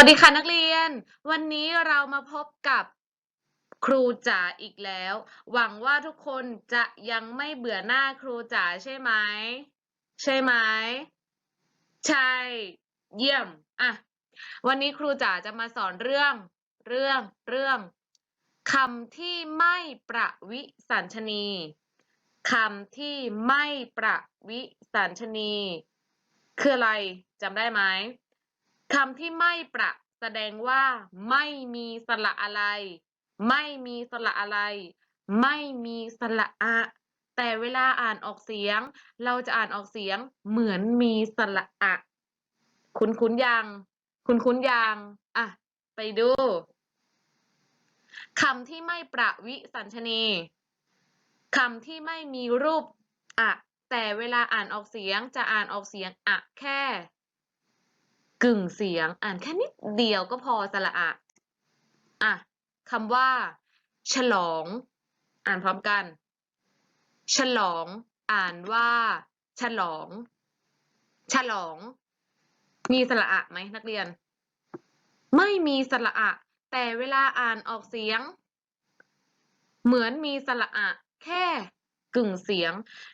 วัสดีค่ะนักเรียน วันนี้เรามาพบกับครูจ๋าอีกแล้ว หวังว่าทุกคนจะยังไม่เบื่อหน้าครูจ๋าใช่ไหมใช่ไหมใช่ เยี่ยมอะวันนี้ครูจ๋าจะมาสอนเรื่อง เรื่องเรื่องคำที่ไม่ประวิสัญชนีคำที่ไม่ประวิสัญชนี คืออะไรจำได้ไหม คำที่ไม่ประแสดงว่า ไม่มีสระอะไร ไม่มีสระอะไร ไม่มีสระอะ แต่เวลาอ่านออกเสียง เราจะอ่านออกเสียงเหมือนมีสระอะ คุ้นคุ้นยัง คุ้นคุ้นยังอะ ไปดูคำที่ไม่ประวิสัญชนีคำที่ไม่มีรูปอะ แต่เวลาอ่านออกเสียงจะอ่านออกเสียงอะแค่ กึ่งเสียง อ่านแค่นิดเดียวก็พอสระอะอะคำว่า ฉลอง อ่านพร้อมกัน ฉลอง อ่านว่า ฉลอง ฉลอง มีสระอะไหมนักเรียน ไม่มีสระอะ แต่เวลาอ่านออกเสียง เหมือนมีสระอะ แค่กึ่งเสียง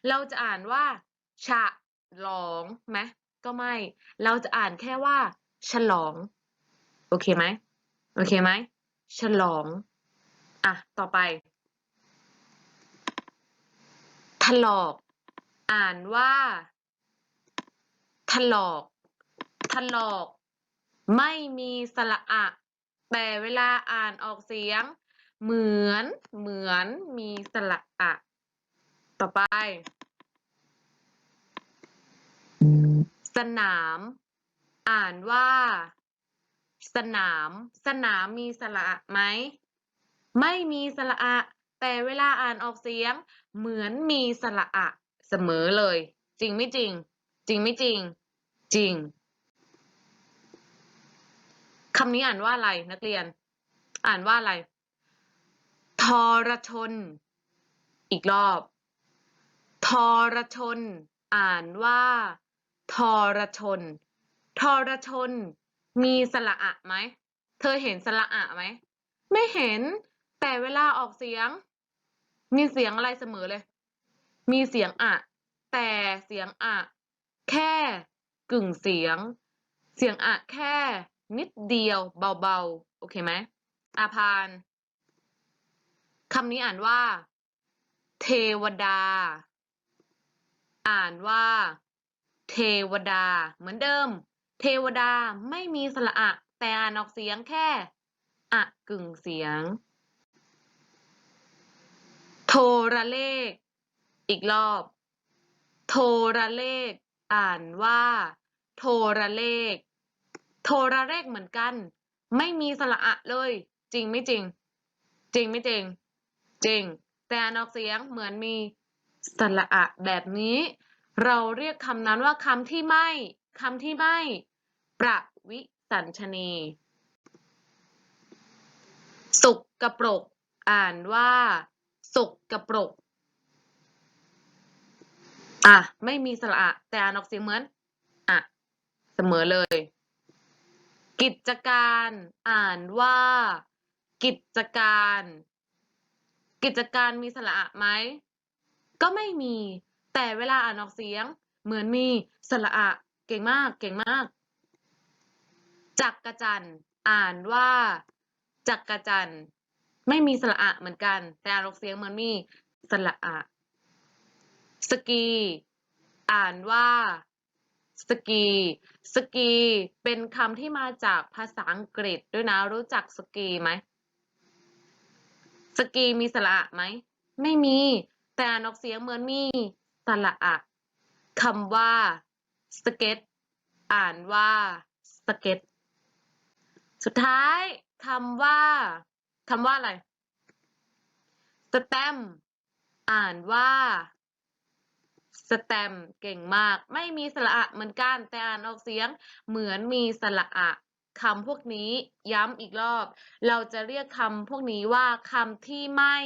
เราจะอ่านว่า ฉะลองไหม ก็ไม่ เราจะอ่านแค่ว่า ฉลอง โอเคไหมโอเคไหมฉลองอะต่อไป ถลอก อ่านว่า ถลอก ถลอก ไม่มีสระอะ แต่เวลาอ่านออกเสียง เหมือน เหมือนมีสระอะ ต่อไป สนาม อ่านว่า สนาม สนามมีสระไหม ไม่มีสระอะ แต่เวลาอ่านออกเสียง เหมือนมีสระอะเสมอเลย จริงไม่จริง จริงไม่จริง จริงคำนี้อ่านว่าอะไรนักเรียน อ่านว่าอะไร ทรชน อีกรอบ ทรชน อ่านว่า ทรชน ทรชน มีสระอะไหม เธอเห็นสระอะไหม ไม่เห็น แต่เวลาออกเสียง มีเสียงอะไรเสมอเลย มีเสียงอะ แต่เสียงอะ แค่กึ่งเสียง เสียงอะแค่ นิดเดียวเบาๆ โอเคไหม อาพานคำนี้อ่านว่า เทวดา อ่านว่า เทวดา เหมือนเดิม เทวดาไม่มีสระอะแต่อ่านออกเสียงแค่อะกึ่งเสียง โทรเลข อีกรอบ โทรเลข อ่านว่า โทรเลข โทรเลขเหมือนกัน ไม่มีสระอะเลย จริงไม่จริง จริงไม่จริง จริง แต่อ่านออกเสียงเหมือนมีสระอะแบบนี้ เราเรียกคำนั้นว่าคำที่ไม่คำที่ไม่ ประวิสัญชนีสุกกระปรก อ่านว่า สุกกระปรก อะ ไม่มีสระ แต่อ่านออกเสียงเหมือน อะ เสมอเลย กิจการ อ่านว่า กิจการ กิจการมีสระไหม ก็ไม่มี แต่เวลาอ่านออกเสียงเหมือนมีสระอะ เก่งมาก เก่งมาก จักกระจันอ่านว่าจักกระจันไม่มีสระอะเหมือนกัน แต่อ่านออกเสียงเหมือนมีสระอะ สกี อ่านว่าสกี สกี เป็นคำที่มาจากภาษาอังกฤษด้วยนะ รู้จักสกีไหม สกีมีสระอะไหม ไม่มี แต่อ่านออกเสียงเหมือนมี สระอะคำว่าสเก็ตอ่านว่าสเก็ตสุดท้ายคำว่าคำว่าอะไรสแตมอ่านว่าสแตมเก่งมาก ไม่มีสระอะเหมือนกันแต่อ่านออกเสียงเหมือนมีสระอะคำพวกนี้ย้ำอีกรอบ เราจะเรียกคำพวกนี้ว่าคำที่ไม่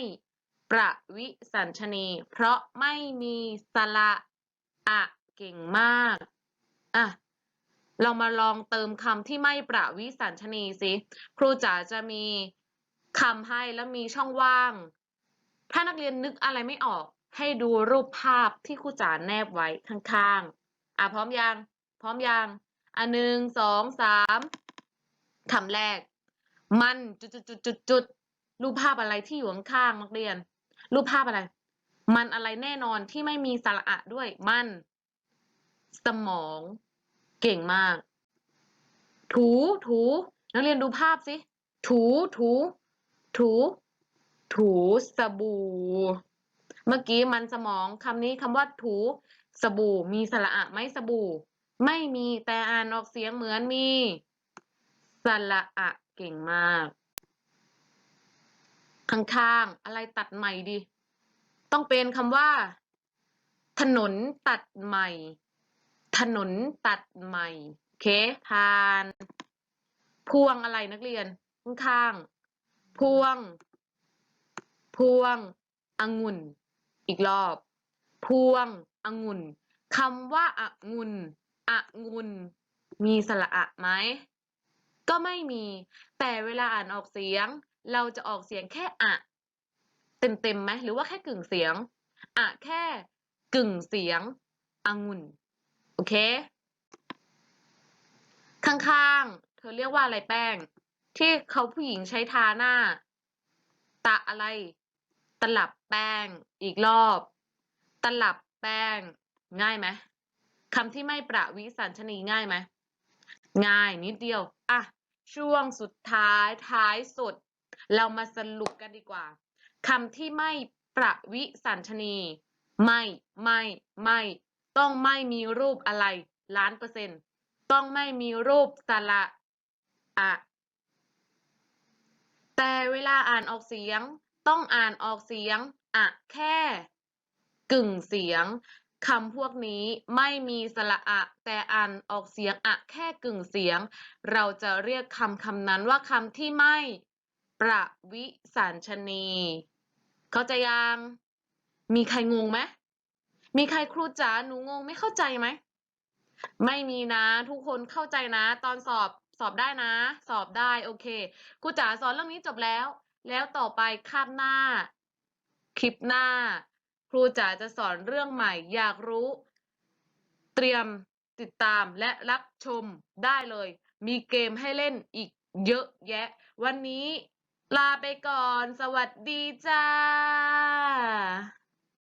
ประวิสัญชนี เพราะไม่มีสระอะเก่งมากอะเรามาลองเติมคำที่ไม่ประวิสัญชนีสิครูจ๋าจะมีคำให้แล้วมีช่องว่าง ถ้านักเรียนนึกอะไรไม่ออก ให้ดูรูปภาพที่ครูจ๋าแนบไว้ข้างๆ อะพร้อมยัง พร้อมยังอะหนึ่งสองสามคำแรก มันจุดจุดจุดจุดจุดรูปภาพอะไรที่อยู่ข้างๆนักเรียน รูปภาพอะไร มันอะไรแน่นอนที่ไม่มีสระอะด้วย มัน สมอง เก่งมาก ถูถูนักเรียนดูภาพสิ ถูถู ถู ถูสบู่ เมื่อกี้มันสมองคำนี้คำว่าถูสบู่ มีสระอะไหมสบู่ ไม่มีแต่อ่านออกเสียงเหมือนมีสระอะเก่งมาก ข้างๆ อะไรตัดใหม่ดี ต้องเป็นคำว่า ถนนตัดใหม่ ถนนตัดใหม่ โอเคผ่าน พวงอะไรนักเรียน ข้างๆ พวง พวงองุ่น อีกรอบ พวงองุ่นคำว่าองุ่นองุ่นมีสระอะไหม ก็ไม่มี แต่เวลาอ่านออกเสียง เราจะออกเสียงแค่อะเต็มเต็มไหมหรือว่าแค่กึ่งเสียงอะแค่กึ่งเสียงองุ่นโอเค ข้างๆ เธอเรียกว่าอะไรแป้ง ที่เขาผู้หญิงใช้ทาหน้า ตะอะไร ตลับแป้งอีกรอบ ตลับแป้ง ง่ายไหมคำที่ไม่ประวิสัญชนีง่ายไหมง่ายนิดเดียว อะ ช่วงสุดท้ายท้ายสุด เรามาสรุปกันดีกว่าคำที่ไม่ประวิสัญชนี ไม่ ไม่ ไม่ ต้องไม่มีรูปอะไร ล้านเปอร์เซ็นต์ ต้องไม่มีรูปสระอะแต่เวลาอ่านออกเสียง ต้องอ่านออกเสียงอะแค่ กึ่งเสียงคำพวกนี้ไม่มีสระอะ แต่อ่านออกเสียงอะแค่กึ่งเสียง เราจะเรียกคำคำนั้นว่าคำที่ไม่ ประวิสัญชนี เข้าใจยัง มีใครงงไหมมีใครครูจ๋าหนูงงไม่เข้าใจไหม ไม่มีนะ ทุกคนเข้าใจนะ ตอนสอบสอบได้นะ สอบได้โอเคครูจ๋าสอนเรื่องนี้จบแล้ว แล้วต่อไปคาบหน้า คลิปหน้า ครูจ๋าจะสอนเรื่องใหม่ อยากรู้ เตรียมติดตามและรับชมได้เลย มีเกมให้เล่นอีกเยอะแยะ วันนี้ ลาไปก่อน สวัสดีจ้า